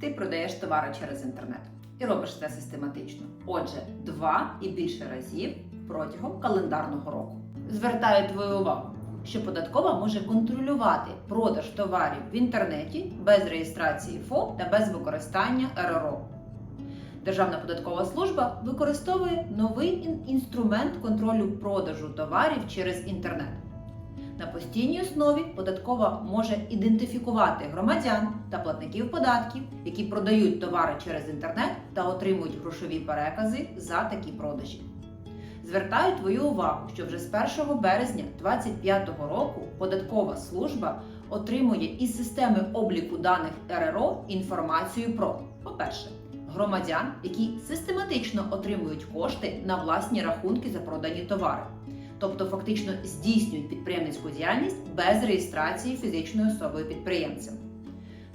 Ти продаєш товари через інтернет і робиш це систематично. Отже, два і більше разів протягом календарного року. Звертаю твою увагу, що податкова може контролювати продаж товарів в інтернеті без реєстрації ФОП та без використання РРО. Державна податкова служба використовує новий інструмент контролю продажу товарів через інтернет. На постійній основі податкова може ідентифікувати громадян та платників податків, які продають товари через інтернет та отримують грошові перекази за такі продажі. Звертаю твою увагу, що вже з 1 березня 2025 року податкова служба отримує із системи обліку даних РРО інформацію про, по-перше, громадян, які систематично отримують кошти на власні рахунки за продані товари тобто фактично здійснюють підприємницьку діяльність без реєстрації фізичною особою підприємцем.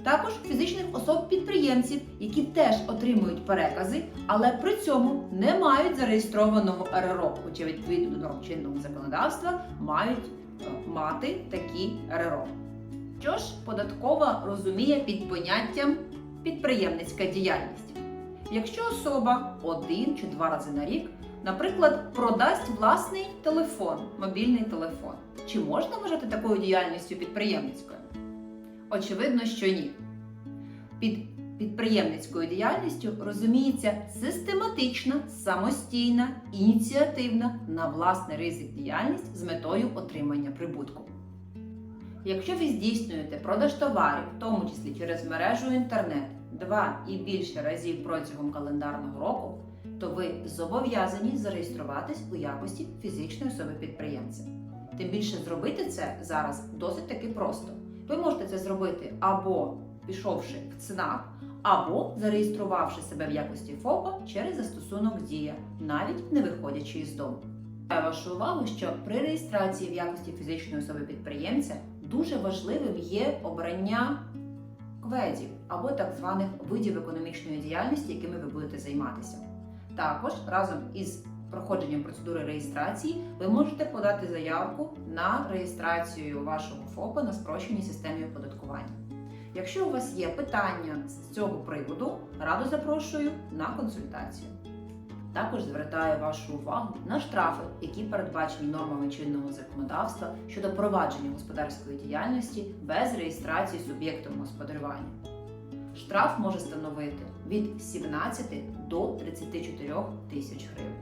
Також фізичних особ-підприємців, які теж отримують перекази, але при цьому не мають зареєстрованого РРО, хоча відповідно до чинного законодавства мають е, мати такі РРО. Що ж податкова розуміє під поняттям підприємницька діяльність? Якщо особа один чи два рази на рік Наприклад, продасть власний телефон, мобільний телефон. Чи можна вважати такою діяльністю підприємницькою? Очевидно, що ні. Під підприємницькою діяльністю розуміється систематична, самостійна, ініціативна на власний ризик діяльність з метою отримання прибутку. Якщо ви здійснюєте продаж товарів, в тому числі через мережу інтернет, два і більше разів протягом календарного року, то ви зобов'язані зареєструватись у якості фізичної особи підприємця. Тим більше зробити це зараз досить таки просто. Ви можете це зробити або пішовши в ЦНАП, або зареєструвавши себе в якості ФОПа через застосунок Дія, навіть не виходячи із дому. Вашу увагу, що при реєстрації в якості фізичної особи підприємця дуже важливим є обрання кведів або так званих видів економічної діяльності, якими ви будете займатися. Також разом із проходженням процедури реєстрації ви можете подати заявку на реєстрацію вашого ФОПа на спрощеній системі оподаткування. Якщо у вас є питання з цього приводу, радо запрошую на консультацію. Також звертаю вашу увагу на штрафи, які передбачені нормами чинного законодавства щодо провадження господарської діяльності без реєстрації суб'єктом господарювання. Штраф може становити від 17 до 34 тисяч гривень.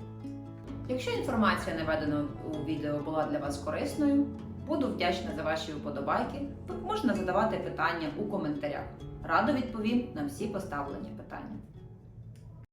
Якщо інформація наведена у відео була для вас корисною, буду вдячна за ваші вподобайки. Можна задавати питання у коментарях. Радо відповім на всі поставлені питання.